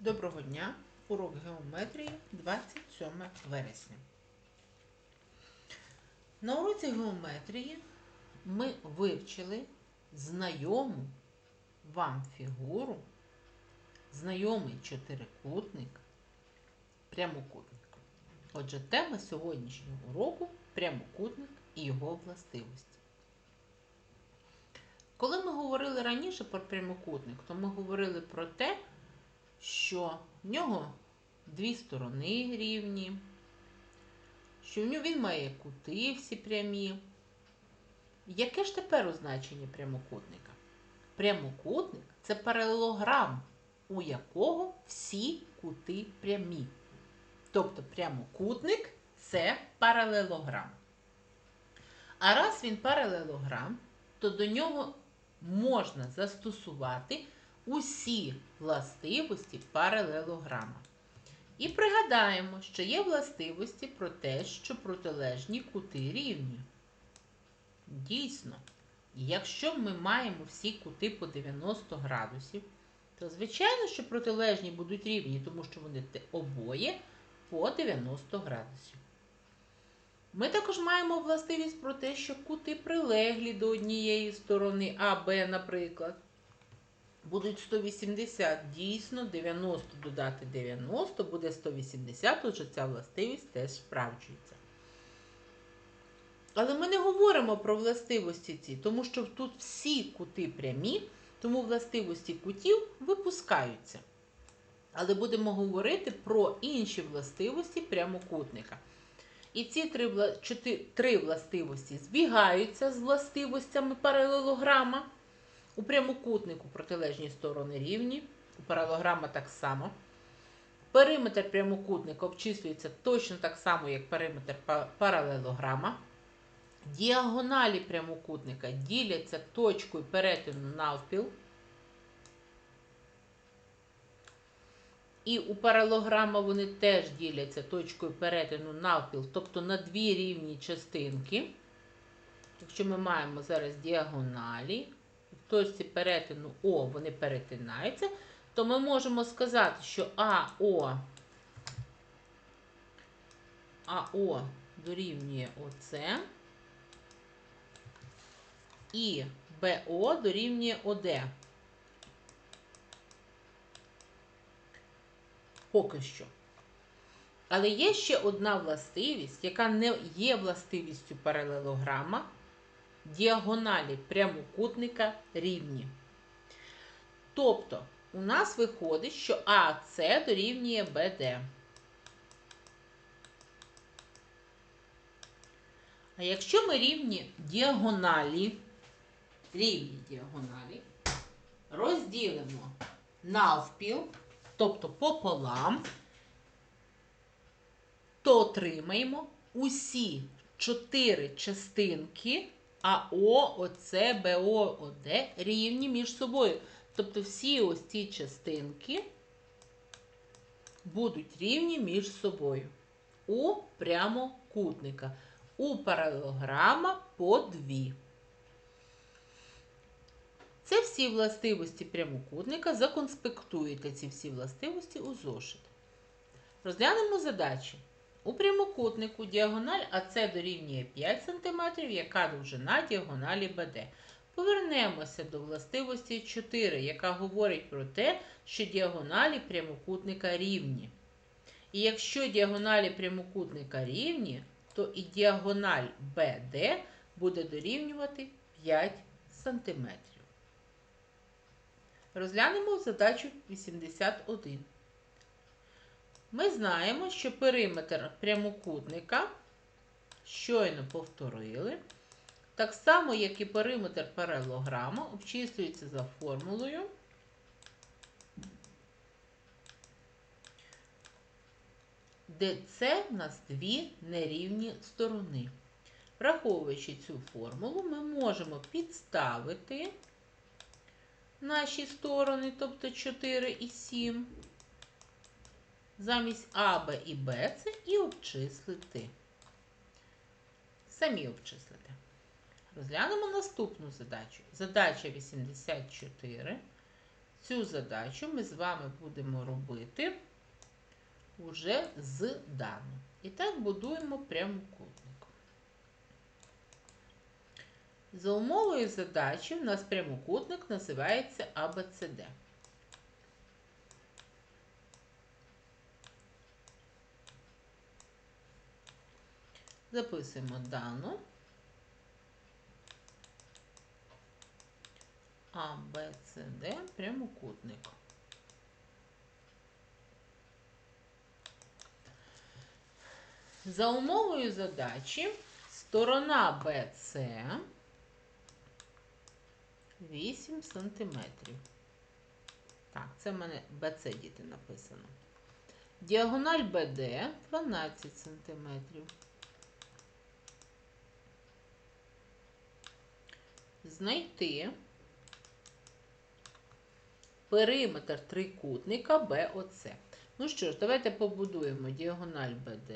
Доброго дня! Урок геометрії 27 вересня. На уроці геометрії ми вивчили знайому вам фігуру, знайомий чотирикутник, прямокутник. Отже, тема сьогоднішнього уроку прямокутник і його властивості. Коли ми говорили раніше про прямокутник, то ми говорили про те, що в нього дві сторони рівні, що в нього він має кути всі прямі. Яке ж тепер означення прямокутника? Прямокутник це паралелограм, у якого всі кути прямі. Тобто прямокутник це паралелограм. А раз він паралелограм, то до нього можна застосувати усі властивості паралелограма. І пригадаємо, що є властивості про те, що протилежні кути рівні. Дійсно, якщо ми маємо всі кути по 90 градусів, то звичайно, що протилежні будуть рівні, тому що вони обоє по 90 градусів. Ми також маємо властивість про те, що кути прилеглі до однієї сторони А, Б, наприклад будуть 180. Дійсно, 90 додати 90 буде 180, отже ця властивість теж справджується. Але ми не говоримо про властивості ці, тому що тут всі кути прямі, тому властивості кутів випускаються. Але будемо говорити про інші властивості прямокутника. І ці три, чотири, три властивості збігаються з властивостями паралелограма. У прямокутнику протилежні сторони рівні, у паралограма так само. Периметр прямокутника обчислюється точно так само, як периметр паралелограма. Діагоналі прямокутника діляться точкою перетину навпіл. І у паралограма вони теж діляться точкою перетину навпіл, тобто на дві рівні частинки. Якщо ми маємо зараз діагоналі, в точці перетину О вони перетинаються, то ми можемо сказати, що АО АО дорівнює ОЦ і БО дорівнює ОД. Поки що. Але є ще одна властивість, яка не є властивістю паралелограма діагоналі прямокутника рівні. Тобто, у нас виходить, що АС дорівнює БД. А якщо ми рівні діагоналі, рівні діагоналі, розділимо навпіл, тобто пополам, то отримаємо усі чотири частинки АО, ОЦ, БО, ОД рівні між собою. Тобто всі ось ці частинки будуть рівні між собою. У прямокутника. У паралелограма по дві. Це всі властивості прямокутника. Законспектуєте ці всі властивості у зошит. Розглянемо задачі. У прямокутнику діагональ АС дорівнює 5 см, яка довжина діагоналі БД. Повернемося до властивості 4, яка говорить про те, що діагоналі прямокутника рівні. І якщо діагоналі прямокутника рівні, то і діагональ BD буде дорівнювати 5 см. Розглянемо задачу 81. Ми знаємо, що периметр прямокутника щойно повторили. Так само, як і периметр паралелограма, обчислюється за формулою. Де це в нас дві нерівні сторони. Враховуючи цю формулу, ми можемо підставити наші сторони, тобто 4 і 7 замість А, Б і Б це і обчислити. Самі обчислити. Розглянемо наступну задачу. Задача 84. цю задачу ми з вами будемо робити уже з дану. І так будуємо прямокутник. За умовою задачі у нас прямокутник називається ABCD. Записуємо дану. А, Б, С, Д прямокутник. За умовою задачі сторона БЦ 8 сантиметрів. Так, це в мене БЦ діти написано. Діагональ БД 12 сантиметрів. Знайти периметр трикутника БОЦ. Ну що ж, давайте побудуємо діагональ БД.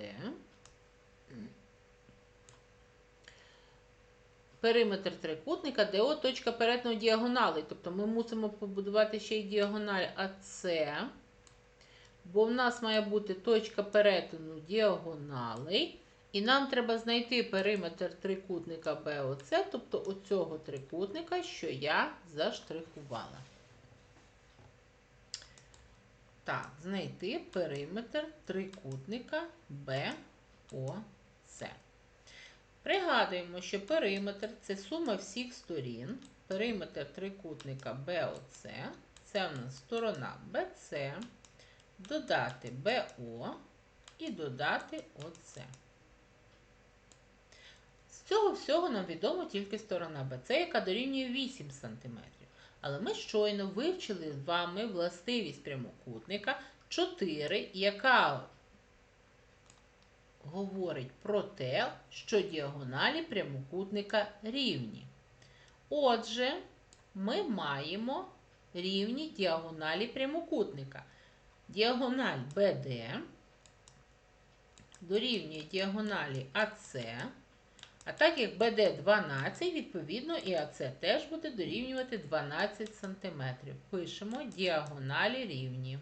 Периметр трикутника, ДО точка перетину діагонали. Тобто ми мусимо побудувати ще й діагональ АС, бо в нас має бути точка перетину діагоналей. І нам треба знайти периметр трикутника БОЦ, тобто оцього трикутника, що я заштрихувала. Так, знайти периметр трикутника БОЦ. Пригадуємо, що периметр це сума всіх сторін. Периметр трикутника БОЦ це у нас сторона BC, додати БО і додати ОЦ. Цього всього нам відомо тільки сторона BC, яка дорівнює 8 см. Але ми щойно вивчили з вами властивість прямокутника 4, яка говорить про те, що діагоналі прямокутника рівні. Отже, ми маємо рівні діагоналі прямокутника. Діагональ BD дорівнює діагоналі АС. А так як BD 12, відповідно, і АС теж буде дорівнювати 12 см. Пишемо діагоналі рівні.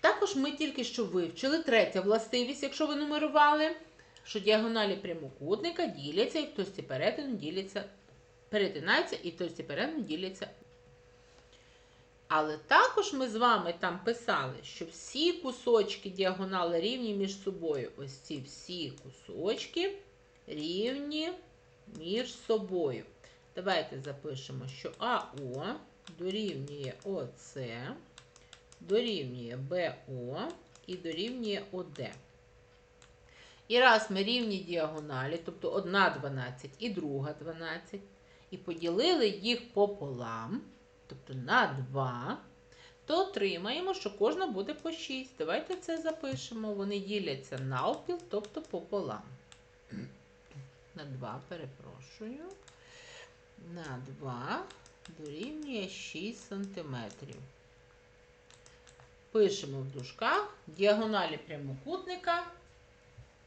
Також ми тільки що вивчили третя властивість, якщо ви нумерували, що діагоналі прямокутника діляться і точці перетину діляться, перетинаються і в точці перетину діляться. Але також ми з вами там писали, що всі кусочки діагонали рівні між собою. Ось ці всі кусочки рівні між собою. Давайте запишемо, що АО дорівнює ОС, дорівнює БО і дорівнює ОД. І раз ми рівні діагоналі, тобто одна 12 і друга 12, і поділили їх пополам, тобто на 2, то отримаємо, що кожна буде по 6. Давайте це запишемо. Вони діляться навпіл, тобто пополам. На 2, перепрошую. На 2 дорівнює 6 см. Пишемо в дужках діагоналі прямокутника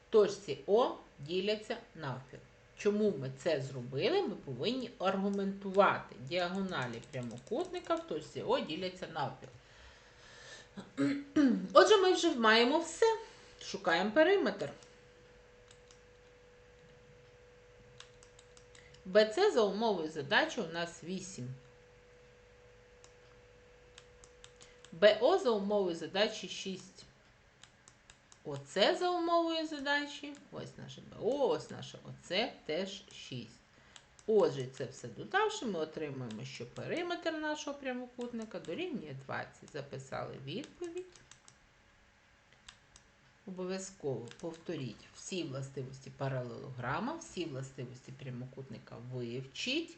точці О діляться навпіл. Чому ми це зробили? Ми повинні аргументувати. Діагоналі прямокутника в точці О діляться навпіл. Отже, ми вже маємо все. Шукаємо периметр. БЦ за умовою задачі у нас 8. БО за умовою задачі 6. ОЦ за умовою задачі. Ось наше БО, ось наше ОЦ теж 6. Отже, це все додавши, ми отримуємо, що периметр нашого прямокутника дорівнює 20. Записали відповідь. Обов'язково повторіть всі властивості паралелограма, всі властивості прямокутника вивчіть.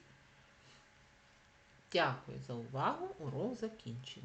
Дякую за увагу. Урок закінчений.